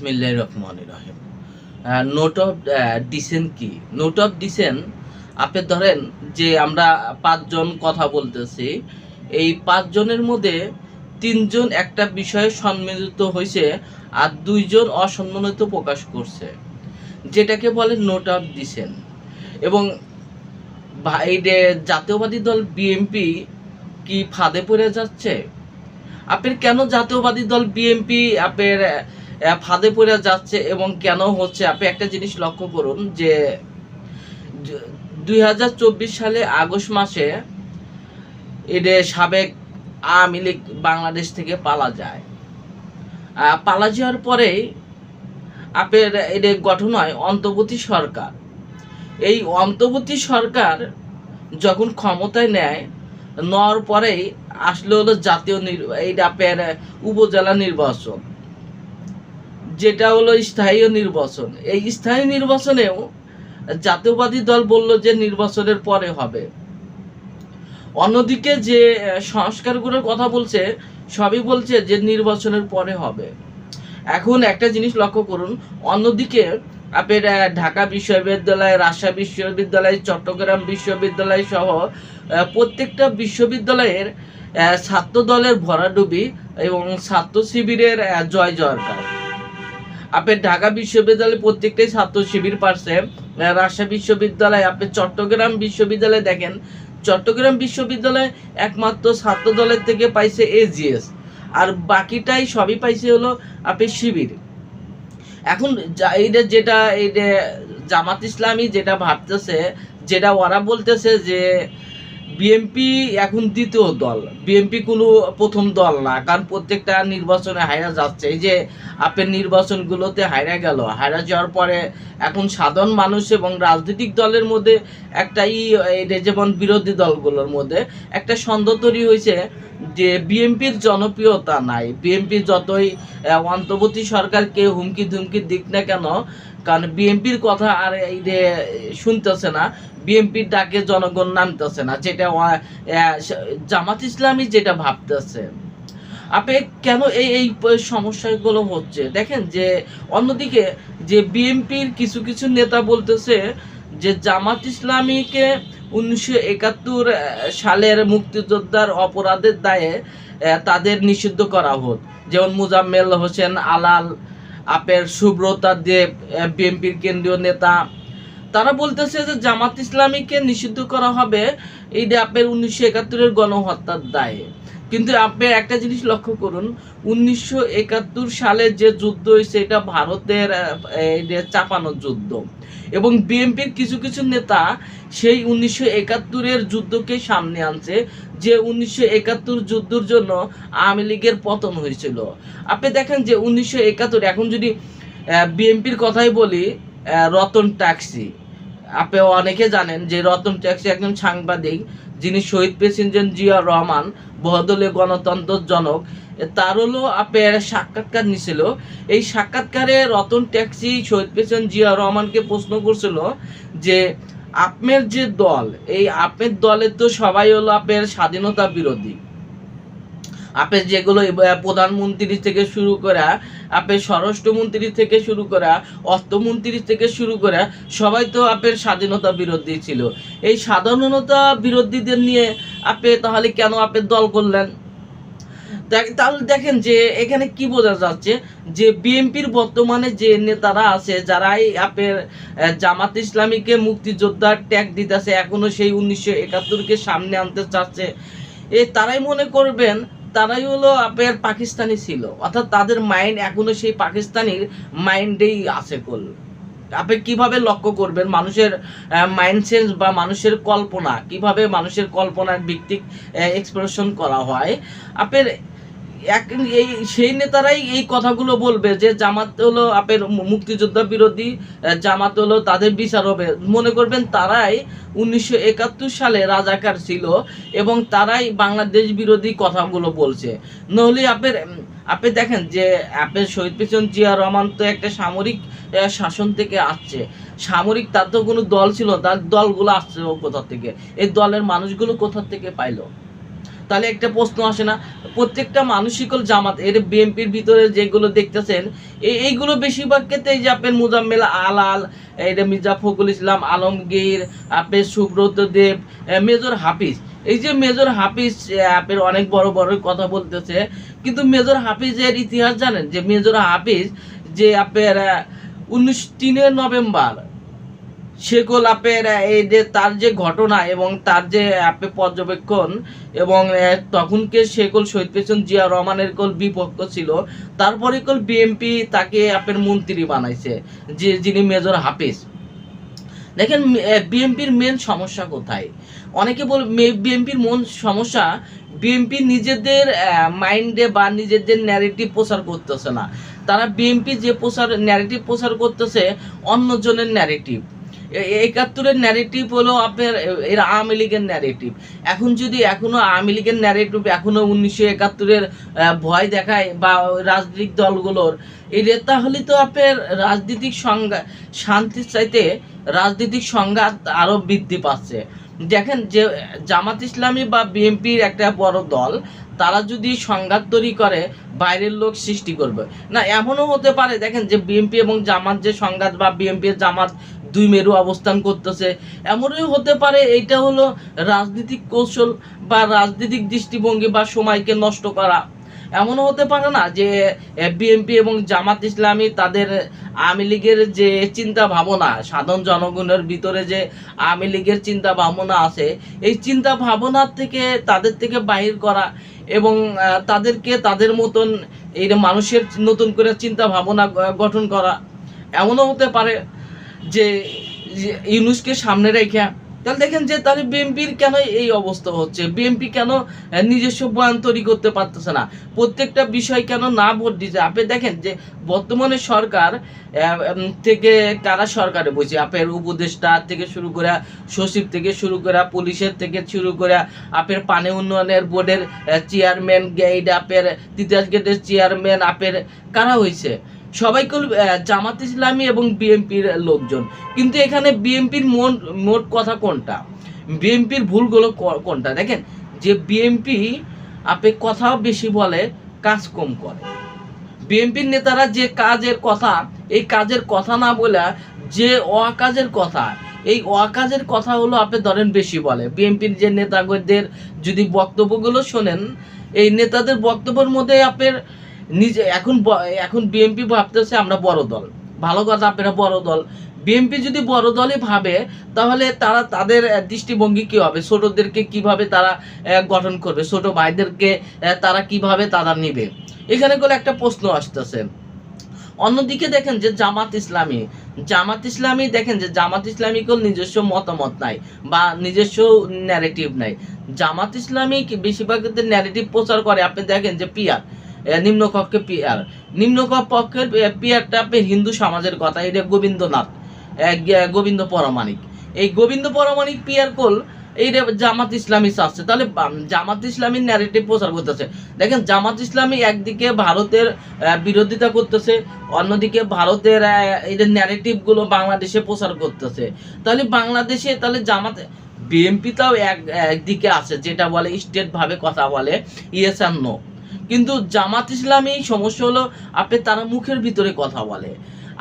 বিসমিল্লাহ রহমান রহিম। নোট অফ ডিসেন কি? নোট অফ ডিসেন আপনি ধরেন যে আমরা পাঁচজন কথা বলতেছি, এই পাঁচজনের মধ্যে তিনজন একটা বিষয়ে সম্মিলিত হয়েছে আর দুইজন অসম্মানিত প্রকাশ করছে, যেটাকে বলে নোট অফ ডিসেন এবং যে জাতীয়বাদী দল বিএনপি কি ফাঁদে পড়ে যাচ্ছে? আপনার কেন জাতীয়বাদী দল বিএনপি আপনার ফাঁদে পড়ে যাচ্ছে এবং কেন হচ্ছে? আপনি একটা জিনিস লক্ষ্য করুন যে দুই হাজার চব্বিশ সালে আগস্ট মাসে এদের সাবেক আওয়ামী লীগ বাংলাদেশ থেকে পালা যায়। পালা যাওয়ার পরেই আপনার এদের গঠন হয় অন্তর্বর্তী সরকার। এই অন্তর্বর্তী সরকার যখন ক্ষমতায় নেয়, নেওয়ার পরেই আসলে হলো জাতীয় নির- এই আপনার উপজেলা নির্বাচন। যেটা হলো স্থায়ী নির্বাচন। এই স্থায়ী নির্বাচনেও জাতীয়বাদী দল বলল যে নির্বাচনের পরে হবে। অন্যদিকে যে সংস্কারগুলোর কথা বলছে, সবই বলছে যে নির্বাচনের পরে হবে। এখন একটা জিনিস লক্ষ্য করুন, অন্যদিকে আপনার ঢাকা বিশ্ববিদ্যালয়, রাজশাহী বিশ্ববিদ্যালয়, চট্টগ্রাম বিশ্ববিদ্যালয় সহ প্রত্যেকটা বিশ্ববিদ্যালয়ের ছাত্র দলের ভরাডুবি এবং ছাত্র শিবিরের জয় জয়কার। আপনার ঢাকা বিশ্ববিদ্যালয় প্রত্যেকটাই ছাত্র শিবির পারছে রাজশাহী বিশ্ববিদ্যালয়, আপনি চট্টগ্রাম বিশ্ববিদ্যালয় দেখেন, চট্টগ্রাম বিশ্ববিদ্যালয় একমাত্র ছাত্র দলের থেকে পাইছে এজিএস আর বাকিটাই সবই পাইছে হলো আপনি শিবির। এখন এইটা যেটা, এই যে জামাত ইসলামী যেটা ভাবতেছে, যেটা ওরা বলতেছে যে বিএমপি এখন দ্বিতীয় দল। বিএমপি কোনো প্রথম দল না, কারণ প্রত্যেকটা নির্বাচনে হাইরা যাচ্ছে। এই যে আপের নির্বাচনগুলোতে হাইরা গেল হাইরা যাওয়ার পরে এখন সাধারণ মানুষ এবং রাজনৈতিক দলের মধ্যে একটা এই যেমন বিরোধী দলগুলোর মধ্যে একটা সন্দেহ তৈরি হয়েছে। যে বিএনপির জনপ্রিয়তা নাই। বিএনপি যতই অন্তর্বর্তী সরকারকে হুমকি ধুমকি দিক না কেন, কারণ বিএনপির কথা আর এই যে শুনতেছে না, বিএনপির ডাকে জনগণ নামতেছে না, যেটা জামাত ইসলামী যেটা ভাবতেছে। আপনি কেন এই এই সমস্যাগুলো হচ্ছে? দেখেন যে, অন্যদিকে যে বিএনপির কিছু কিছু নেতা বলতেছে যে জামাত ইসলামীকে উনিশশো একাত্তর সালের মুক্তিযোদ্ধার অপরাধের দায়ে তাদের নিষিদ্ধ করা হোক। যেমন মুজাম্মেল হোসেন, আলাল আপের সুব্রতা দেব বিএনপির কেন্দ্রীয় নেতা। তারা বলতেছে যে জামাত ইসলামীকে নিষিদ্ধ করা হবে এই আপের উনিশশো একাত্তরের গণহত্যার দায়ে। কিন্তু আপনি একটা জিনিস লক্ষ্য করুন, উনিশশো একাত্তর সালে যে যুদ্ধ হয়েছে, এটা ভারতের চাপানোর যুদ্ধ। এবং বিএনপির কিছু কিছু নেতা সেই উনিশশো একাত্তরের যুদ্ধকে সামনে আনছে, যে উনিশশো একাত্তর যুদ্ধের জন্য আওয়ামী লীগের পতন হয়েছিল। আপনি দেখেন যে উনিশশো একাত্তর, এখন যদি বিএনপির কথাই বলি রতন ট্যাক্সি। আপনি অনেকে জানেন যে রতন ট্যাক্সি একজন সাংবাদিক যিনি শহীদ প্রেসিডেন্ট জিয়া রহমান বহদলীয় গণতন্ত্রের জনক এ তার হলো আপনার সাক্ষাৎকার নিছিল। এই সাক্ষাৎকারে রতন ট্যাক্সি শহীদ প্রেসিডেন্ট জিয়া রহমানকে প্রশ্ন করছিল যে আপনার যে দল, এই আপনার দলের তো সবাই হলো আপের স্বাধীনতা বিরোধী। আপনার যেগুলো প্রধানমন্ত্রী থেকে শুরু করা আপনার স্বরাষ্ট্রমন্ত্রী থেকে শুরু করা অর্থমন্ত্রী থেকে শুরু করা সবাই তো আপের স্বাধীনতা বিরোধী ছিল। এই সাধারণতা বিরোধীদের নিয়ে আপনি তাহলে কেন আপনার দল করলেন? তাহলে দেখেন যে এখানে কি বোঝা যাচ্ছে যে বিএনপির বর্তমানে যে নেতারা আছে যারাই আপনার আহ, জামাত ইসলামীকে মুক্তিযোদ্ধার ট্যাগ দিতেছে এখনও সেই উনিশশো একাত্তরকে সামনে আনতে চাচ্ছে এ তারাই মনে করবেন তারাই হলো আপনার পাকিস্তানি ছিল। অর্থাৎ তাদের মাইন্ড এখনও সেই পাকিস্তানির মাইন্ডেই আছে কল আপনি কীভাবে লক্ষ্য করবেন মানুষের মাইন্ড সেন্স বা মানুষের কল্পনা? কীভাবে মানুষের কল্পনার ভিত্তিক এক্সপ্রেশন করা হয়? আপনার এক এই সেই নেতারাই এই কথাগুলো বলবে যে জামাত হলো আপের মুক্তিযোদ্ধা বিরোধী জামাত হলো তাদের বিচার হবে। মনে করবেন তারাই উনিশশো একাত্তর সালে রাজাকার ছিল এবং তারাই বাংলাদেশ বিরোধী কথাগুলো বলছে। নহলে আপের আপনি দেখেন যে আপনার শহীদ প্রেসিডেন্ট জিয়া রহমান তো একটা সামরিক শাসন থেকে আসছে। সামরিক তার তো কোনো দল ছিল তার দলগুলো আসছে কোথা থেকে? এই দলের মানুষগুলো কোথা থেকে পাইলো? তাহলে একটা প্রশ্ন আসে না। প্রত্যেকটা মানুষিকল জামাত এর বিএনপির ভিতরে যেগুলো দেখতেছেন এই এইগুলো বেশিরভাগ ক্ষেত্রে যে আপনার মুজাম্মেল আলাল এটা মির্জা ফখরুল ইসলাম আলমগীর আপনার সুব্রত দেব মেজর হাফিজ। এই যে মেজর হাফিজ আহ, আপনার অনেক বড় বড় কথা বলতেছে কিন্তু মেজর হাফিজের ইতিহাস জানেন যে মেজর হাফিজ যে আপনার উনিশ তিনের নভেম্বর সেগুলো আপনার এই যে তার যে ঘটনা এবং তার যে আপনি পর্যবেক্ষণ এবং তখনকে সেগুল শহীদ পেয়েছেন জিয়া রহমানের কল বিপক্ষ ছিল। তারপরে কল বিএমপি তাকে আপনার মন্ত্রী বানাইছে, যে, যিনি মেজর হাফিজ। দেখেন বিএনপির মেন সমস্যা কোথায়? অনেকে বল বিএনপির মন সমস্যা, বিএনপি নিজেদের মাইন্ডে বা নিজেদের ন্যারেটিভ প্রচার করতেছে না। তারা বিএনপি যে প্রচার ন্যারেটিভ প্রচার করতেছে, অন্যজনের ন্যারেটিভ একাত্তরের ন্যারেটিভ হলো আপনার এর আওয়ামী লীগের ন্যারেটিভ এখন যদি এখনও আওয়ামী লীগের ন্যারেটিভ এখনও উনিশশো একাত্তরের ভয় দেখায় বা রাজনৈতিক দলগুলোর এটা তাহলে তো আপনার রাজনৈতিক সংজ্ঞা শান্তির চাইতে রাজনৈতিক সংঘাত আরও বৃদ্ধি পাচ্ছে। দেখেন যে জামাত ইসলামী বা বিএনপির একটা বড় দল, তারা যদি সংঘাত তৈরি করে বাইরের লোক সৃষ্টি করবে। না, এমনও হতে পারে, দেখেন যে বিএনপি এবং জামাত যে সংঘাত বা বিএনপি জামাত দুই মেরু অবস্থান করতেছে এমনই হতে পারে, এইটা হলো রাজনৈতিক কৌশল বা রাজনৈতিক দৃষ্টিভঙ্গি বা সময়কে নষ্ট করা। এমনও হতে পারে না যে বিএনপি এবং জামাত ইসলামী তাদের আওয়ামী লীগের যে চিন্তা ভাবনা, সাধারণ জনগণের ভিতরে যে আওয়ামী লীগের চিন্তা ভাবনা আছে, এই চিন্তা ভাবনার থেকে, তাদের থেকে বাহির করা এবং তাদেরকে তাদের মতন এই মানুষের নতুন করে চিন্তা ভাবনা গঠন করা এমনও হতে পারে যে ইউনুসকে সামনে রেখে তাহলে দেখেন যে তাহলে বিএনপির কেন এই অবস্থা হচ্ছে? বিএনপি কেন নিজস্ব বয়ান তৈরি করতে পারতেছে না? প্রত্যেকটা বিষয় কেন না ভোট দিচ্ছে আপনি দেখেন যে বর্তমানে সরকার থেকে কারা সরকারে বসে? আপের উপদেষ্টা থেকে শুরু করে, সচিব থেকে শুরু করে, পুলিশের থেকে শুরু করে, আপের পানি উন্নয়নের বোর্ডের চেয়ারম্যান গেইড আপের তিতাস গেটের চেয়ারম্যান আপের কারা হয়েছে সবাই কল জামাত ইসলামী এবং বিএনপির লোকজন। কিন্তু এখানে বিএনপির মোট মোট কথা কোনটা? বিএনপির ভুলগুলো কোনটা? দেখেন, যে বিএনপি আপনি কথা বেশি বলে, কাজ কম করে। বিএনপির নেতারা যে কাজের কথা, এই কাজের কথা না বলে, যে অকাজের কথা, এই অকাজের কথা হলো আপনি ধরেন বেশি বলে। বিএনপির যে নেতাদের যদি বক্তব্যগুলো শোনেন, এই নেতাদের বক্তব্যের মধ্যে আপনার নিজে, এখন এখন বিএনপি ভাবতেছে আমরা বড় দল। ভালো কথা, আপনারা বড় দল। বিএনপি যদি বড় দলই ভাবে, তাহলে তারা তাদের দৃষ্টিভঙ্গি কি হবে? ছোটদেরকে কীভাবে তারা গঠন করবে? ছোট ভাইদেরকে তারা কীভাবে তারা নিবে? এখানে করে একটা প্রশ্ন আসতেছে। অন্যদিকে দেখেন যে জামাত ইসলামী জামাত ইসলামী দেখেন যে জামাত ইসলামী কোন নিজস্ব মতামত নাই বা নিজস্ব ন্যারেটিভ নাই। জামাত ইসলামী বেশিরভাগ ন্যারেটিভ প্রচার করে? আপনি দেখেন যে পিয়ার নিম্ন কক্ষে পিয়ার নিম্ন পক্ষের পিয়ারটা আপনি হিন্দু সমাজের কথা এটা গোবিন্দনাথ গোবিন্দ পরমাণিক। এই গোবিন্দ পরমাণিক পিয়ার কোল এই রে- জামাত ইসলামী চাচ্ছে তাহলে জামাত ইসলামীর ন্যারেটিভ প্রচার করতেছে। দেখেন জামাত ইসলামী একদিকে ভারতের বিরোধিতা করতেছে অন্যদিকে ভারতের আহ, এই যে ন্যারেটিভগুলো বাংলাদেশে প্রচার করতেছে। তাহলে বাংলাদেশে তাহলে জামাত বিএনপি তাও এক একদিকে আছে যেটা বলে স্টেটভাবে কথা বলে ইয়েস নো কিন্তু জামাত ইসলামী সমস্যা হলো আপনি তারা মুখের ভিতরে কথা বলে।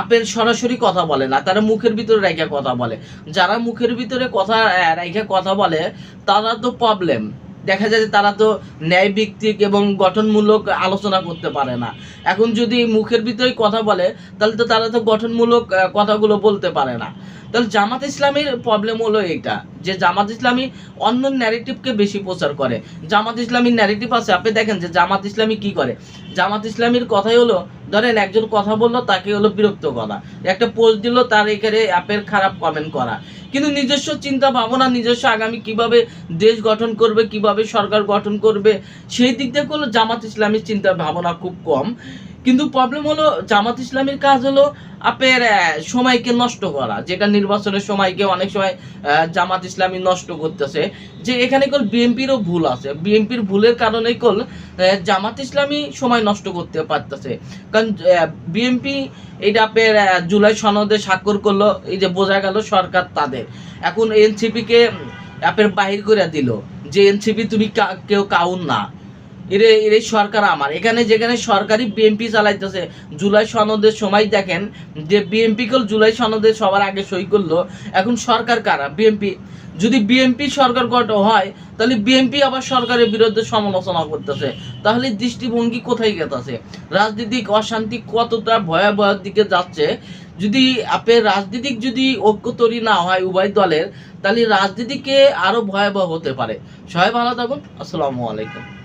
আপের সরাসরি কথা বলে না, তারা মুখের ভিতরে রেখে কথা বলে। যারা মুখের ভিতরে কথা রেখে কথা বলে, তারা তো প্রবলেম দেখা যায় যে তারা তো ন্যায় ভিত্তিক এবং গঠনমূলক আলোচনা করতে পারে না। এখন যদি মুখের ভিতরে কথা বলে, তাহলে তো তারা তো গঠনমূলক কথাগুলো বলতে পারে না। তাহলে জামাত ইসলামীর প্রবলেম হলো এইটা, যে জামাত ইসলামী অন্য ন্যারেটিভকে বেশি প্রচার করে। জামাত ইসলামীর ন্যারেটিভ আছে, আপনি দেখেন যে জামাত ইসলামী কি করে? জামাত ইসলামীর কথাই হলো, ধরেন একজন কথা বলল, তাকে হলো বিরক্ত করা। একটা পোস্ট দিল, তার এখানে অ্যাপের খারাপ কমেন্ট করা। কিন্তু নিজস্ব চিন্তা ভাবনা, নিজস্ব আগামী কীভাবে দেশ গঠন করবে, কীভাবে সরকার গঠন করবে, সেই দিক থেকে হলো জামাত ইসলামীর চিন্তা ভাবনা খুব কম। কিন্তু প্রবলেম হলো জামাত ইসলামীর কাজ হলো আপের সময়কে নষ্ট করা যেটা নির্বাচনের সময়কে অনেক সময় জামাত ইসলামী নষ্ট করতেছে। যে এখানে কল বিএনপিরও ভুল আছে। বিএনপির ভুলের কারণে কল জামাত ইসলামী সময় নষ্ট করতে পারতেছে। কারণ বিএনপি এইটা আপনার আহ, জুলাই সনদে স্বাক্ষর করল এই যে বোঝা গেল সরকার তাদের। এখন এনসিপি কে আপনার বাহির করে দিল যে এনসিপি তুমি কেউ কাউন না। এরে এরে সরকার আমার। এখানে যেখানে সরকারি বিএমপি চালাইতেছে, জুলাই সনদের সময় দেখেন যে বিএমপি কল জুলাই সনদে সবার আগে সই করল। এখন সরকার কারা? বিএমপি যদি বিএমপি সরকার গঠন হয়, তাহলে বিএমপি আবার সরকারের বিরুদ্ধে সমালোচনা করতেছে। তাহলে দৃষ্টিভঙ্গি কোথায় গেছে রাজনৈতিক অশান্তি কতটা ভয়াবহ দিকে যাচ্ছে? যদি আপনার রাজনীতিক যদি ঐক্য তৈরি না হয় উভয় দলের, তাহলে রাজনীতিকে আরও ভয়াবহ হতে পারে। সবাই ভালো থাকুন। আসসালামু আলাইকুম।